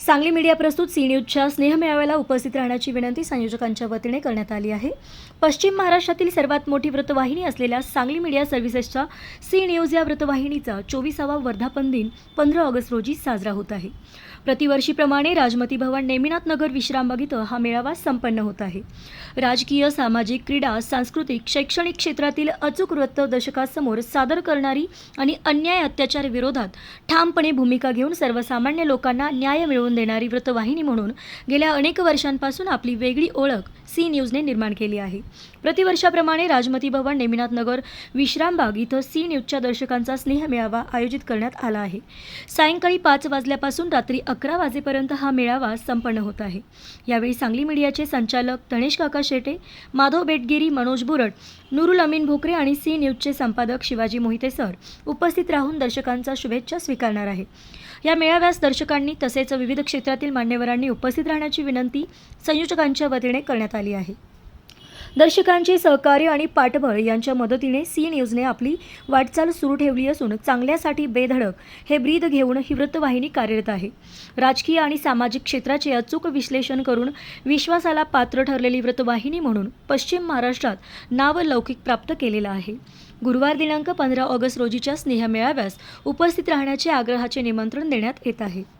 Sangli media प्रस्तुत C न्यूजच्या स्नेहमेळाव्याला उपस्थित राहण्याची विनंती संयोजकांच्या वतीने करण्यात आली आहे. पश्चिम महाराष्ट्रातील सर्वात मोठी वृत्तवाहिनी असलेल्या सांगली मीडिया सर्व्हिसेसच्या सी न्यूज या वृत्तवाहिनीचा चोवीसावा वर्धापन दिन पंधरा ऑगस्ट रोजी साजरा होत आहे. प्रतिवर्षीप्रमाणे राजमती भवन नेमिनाथ नगर विश्रामबाग इथं हा मेळावा संपन्न होत आहे. राजकीय सामाजिक क्रीडा सांस्कृतिक शैक्षणिक क्षेत्रातील अचूक वृत्त दशकासमोर सादर करणारी आणि अन्याय अत्याचार विरोधात ठामपणे भूमिका घेऊन सर्वसामान्य लोकांना न्याय मिळवून मिळवून देणारी वृत्तवाहिनी म्हणून गेल्या अनेक वर्षांपासून आपली वेगळी ओळख सी न्यूजने निर्माण केली आहे. प्रतिवर्षाप्रमाणे राजमती भवन नेमिनाथ नगर विश्रामबाग इथं सी न्यूजच्या दर्शकांचा स्नेह मेळावा आयोजित करण्यात आला आहे. सायंकाळी पाच वाजल्यापासून रात्री अकरा वाजेपर्यंत हा मेळावा संपन्न होत आहे. यावेळी सांगली मीडियाचे संचालक तणेश काका शेटे माधव बेटगिरी मनोज बुरट नुरुल अमीन भोकरे आणि सी न्यूजचे संपादक शिवाजी मोहिते सर उपस्थित राहून दर्शकांचा शुभेच्छा स्वीकारणार आहे. या मेळाव्यास दर्शकांनी तसेच विविध विविध क्षेत्रातील मान्यवरांनी उपस्थित राहण्याची विनंती संयोजकांच्या वतीने करण्यात आली आहे. दर्शकांचे सहकार्य आणि पाठबळ यांच्या मदतीने सी न्यूजने आपली वाटचाल सुरू ठेवली असून चांगल्यासाठी बेधडक हे ब्रीद घेऊन ही वृत्तवाहिनी कार्यरत आहे. राजकीय आणि सामाजिक क्षेत्राचे अचूक विश्लेषण करून विश्वासाला पात्र ठरलेली वृत्तवाहिनी म्हणून पश्चिम महाराष्ट्रात नाव लौकिक प्राप्त केलेलं आहे. गुरुवार दिनांक पंधरा ऑगस्ट रोजीच्या स्नेह मेळाव्यास उपस्थित राहण्याचे आग्रहाचे निमंत्रण देण्यात येत आहे.